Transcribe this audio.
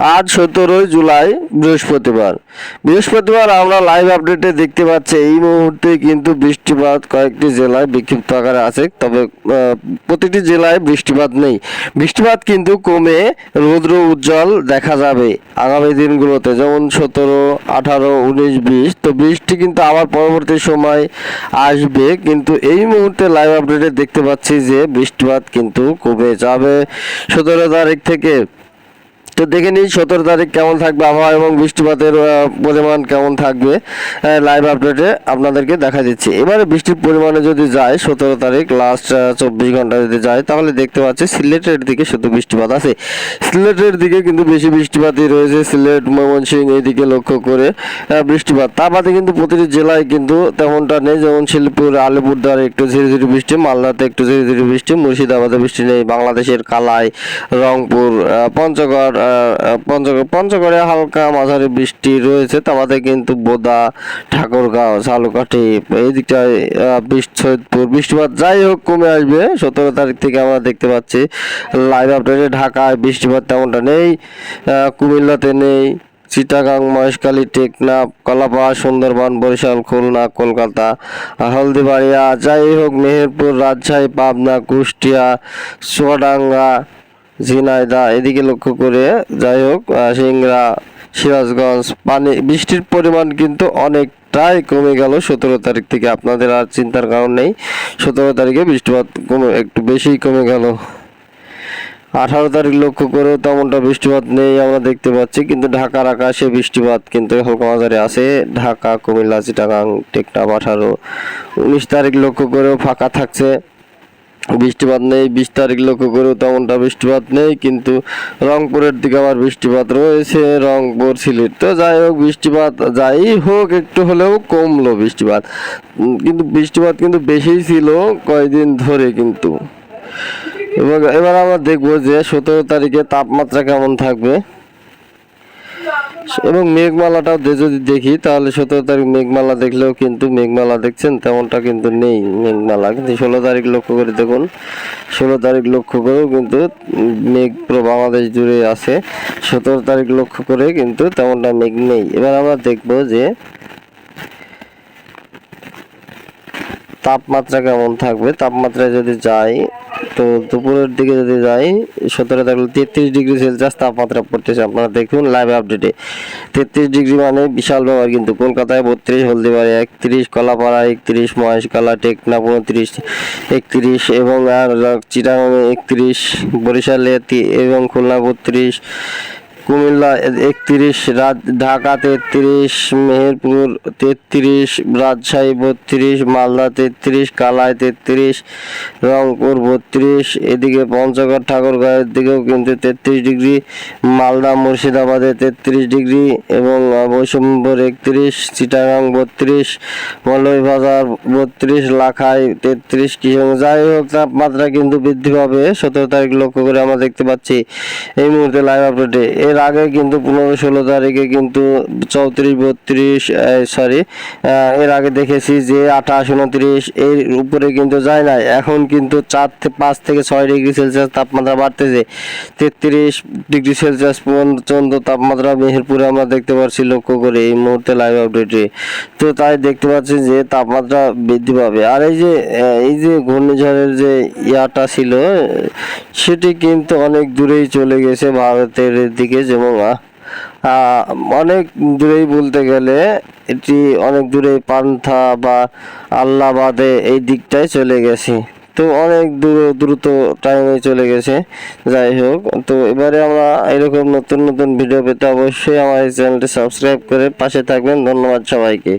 আজ সতেরোই জুলাই, বৃহস্পতিবার। বৃহস্পতিবার আমরা লাইভ আপডেটে দেখতে পাচ্ছি, এই মুহূর্তে কিন্তু বৃষ্টিপাত কয়েকটি জেলায় বিক্ষিপ্ত আকারে আছে, তবে প্রতিটি জেলায় বৃষ্টিপাত নেই। বৃষ্টিপাত কিন্তু কমে রৌদ্র উজ্জ্বল দেখা যাবে আগামী দিনগুলোতে, যেমন সতেরো, আঠারো, উনিশ, বিশ। তো বৃষ্টি কিন্তু আবার পরবর্তী সময় আসবে, কিন্তু এই মুহূর্তে লাইভ আপডেটে দেখতে পাচ্ছি যে বৃষ্টিপাত কিন্তু কমে যাবে। সতেরো তারিখ থেকে তো দেখে নিন সতেরো তারিখ কেমন থাকবে আবহাওয়া এবং বৃষ্টিপাতের পরিমাণ কেমন থাকবে লাইভ আপডেটে আপনাদেরকে দেখা দিচ্ছি। এবারে বৃষ্টির পরিমাণে যদি যায়, সতেরো তারিখ লাস্ট চব্বিশ ঘণ্টা যদি যায়, তাহলে দেখতে পাচ্ছি সিলেটের দিকে শুধু বৃষ্টিপাত আছে। সিলেটের দিকে কিন্তু বেশি বৃষ্টিপাতই রয়েছে, সিলেট, ময়মনসিংহ এইদিকে লক্ষ্য করে বৃষ্টিপাত। তা বাদে কিন্তু প্রতিটি জেলায় কিন্তু তেমনটা নেই, যেমন শিলপুর, আলিপুরদুয়ারে একটু ঝিরি ঝিরি বৃষ্টি, মালদাতে একটু ঝিরি ঝিরি বৃষ্টি, মুর্শিদাবাদে বৃষ্টি নেই, বাংলাদেশের কালাই, রংপুর পঞ্চগড় পঞ্চগড়, পঞ্চগড়ে হালকা মাঝারি বৃষ্টি রয়েছে তাতে কিন্তু বোদা, ঠাকুরগাঁও ঝালকাঠি এই দিকটায় সৈয়দপুর বৃষ্টিপাত যাই হোক, কমে আসবে। সতেরো তারিখ থেকে আমরা দেখতে পাচ্ছি লাইভ আপডেটে ঢাকায় বৃষ্টিপাত তেমনটা নেই কুমিল্লাতে নেই, চিটাগাং, মহেশখালী, টেকনাফ, কলাপাড়া, সুন্দরবন, বরিশাল, খুলনা, কলকাতা হলদিবাড়িয়া, যাই হোক, মেহেরপুর, রাজশাহী, পাবনা, কুষ্টিয়া, চুয়াডাঙ্গা ঝিনাইদা এদিকে লক্ষ্য করে যাই হোক সিংরা সিরাজগঞ্জ, পানি, বৃষ্টির পরিমাণ কিন্তু অনেকটাই কমে গেল সতেরো তারিখ থেকে। আপনাদের আর চিন্তার কারণ নেই, সতেরো তারিখে বৃষ্টিপাত কমে, একটু বেশিই কমে গেল। আঠারো তারিখ লক্ষ্য করেও তেমনটা বৃষ্টিপাত নেই আমরা দেখতে পাচ্ছি, কিন্তু ঢাকার আকাশে বৃষ্টিপাত কিন্তু হালকা মাঝারি আছে। ঢাকা, কুমিল্লা, চিটাগাং, টেকনাফ, আঠারো, উনিশ তারিখ লক্ষ্য করেও ফাঁকা থাকছে। বৃষ্টিপাত নেই, বিশ তারিখ লক্ষ্য করেও তেমনটা বৃষ্টিপাত নেই, কিন্তু রংপুরের দিকে আবার বৃষ্টিপাত রয়েছে, রংপুর, সিলেট। তো যাই হোক, বৃষ্টিপাত যাই হোক, একটু হলেও কমলো বৃষ্টিপাত। কিন্তু বৃষ্টিপাত কিন্তু বেশিই ছিল কয়েকদিন ধরে কিন্তু। এবার এবার আমরা দেখব যে সতেরো তারিখে তাপমাত্রা কেমন থাকবে। এবং মেঘমালাটাও যদি দেখি, তাহলে সতেরো তারিখ মেঘমালা দেখলেও কিন্তু মেঘমালা দেখছেন, তেমনটা কিন্তু নেই মেঘমালা। কিন্তু ষোলো তারিখ লক্ষ্য করে দেখুন, ষোলো তারিখ লক্ষ্য করেও কিন্তু মেঘ পুরো বাংলাদেশ জুড়ে আছে। সতেরো তারিখ লক্ষ্য করে কিন্তু তেমনটা মেঘ নেই। এবার আমরা দেখব যে তাপমাত্রা কেমন থাকবে। তাপমাত্রায় যদি যাই তো দুপুরের দিকে যদি যাই, সতেরো থাকলে তেত্রিশ ডিগ্রি সেলসিয়াস তাপমাত্রা পড়তেছে, আপনারা দেখুন লাইভ আপডেটে তেত্রিশ ডিগ্রি মানে বিশাল ব্যাপার, কিন্তু কলকাতায় বত্রিশ হলদিবাড়ি একত্রিশ কলাপাড়া একত্রিশ মহেশকালা টেকনা পঁয়ত্রিশ একত্রিশ এবং আর চিটাগাংয়ে একত্রিশ, বরিশালে এবং খুলনা বত্রিশ কুমিল্লা একত্রিশ ঢাকা তেত্রিশ মেহেরপুর তেত্রিশ রাজশাহী বত্রিশ মালদা তেত্রিশ কালাই তেত্রিশ রংপুর বত্রিশ এদিকে পঞ্চগড় ঠাকুরগাঁয়ের দিকেও কিন্তু তেত্রিশ ডিগ্রি মালদা মুর্শিদাবাদে তেত্রিশ ডিগ্রি এবং আহ, বৈষম্যপুর একত্রিশ চিটাগাং বত্রিশ মৌলভীবাজার বত্রিশ লাখাই তেত্রিশ কিশোর যাই হোক তাপমাত্রা কিন্তু বৃদ্ধি পাবে। সতেরো তারিখ লক্ষ্য করে আমরা দেখতে পাচ্ছি এই মুহূর্তে লাইভ আপডেটে এর আগে কিন্তু পনেরো ষোলো তারিখে কিন্তু চৌত্রিশ, বত্রিশ সরি এর আগে দেখেছি যে আঠাশ, উনত্রিশ, এর উপরে কিন্তু যায় না এখন কিন্তু চার থেকে পাঁচ থেকে ছয় ডিগ্রি সেলসিয়াস তাপমাত্রা বাড়তেছে। তেত্রিশ ডিগ্রি সেলসিয়াস পর্যন্ত তাপমাত্রা মেহেরপুরে আমরা দেখতে পাচ্ছি লক্ষ্য করে এই মুহূর্তে লাইভ আপডেটে তো তাই দেখতে পাচ্ছি যে তাপমাত্রা বৃদ্ধি পাবে। আর এই যে এই যে ঘূর্ণিঝড়ের যে ইয়াটা ছিল, সেটি কিন্তু অনেক দূরেই চলে গেছে ভারতের দিকে। আহ, আহ, অনেক দূরেই বলতে গেলে এটি অনেক দূরে পান্থা বা আল্লাবাদে এই দিকটায় চলে গেছে। তো অনেক দূর দ্রুত টাইমে চলে গেছে। যাই হোক তো এবারে আমরা এরকম নতুন নতুন ভিডিও পেতে অবশ্যই আমার এই চ্যানেলটি সাবস্ক্রাইব করে পাশে থাকবেন। ধন্যবাদ সবাইকে।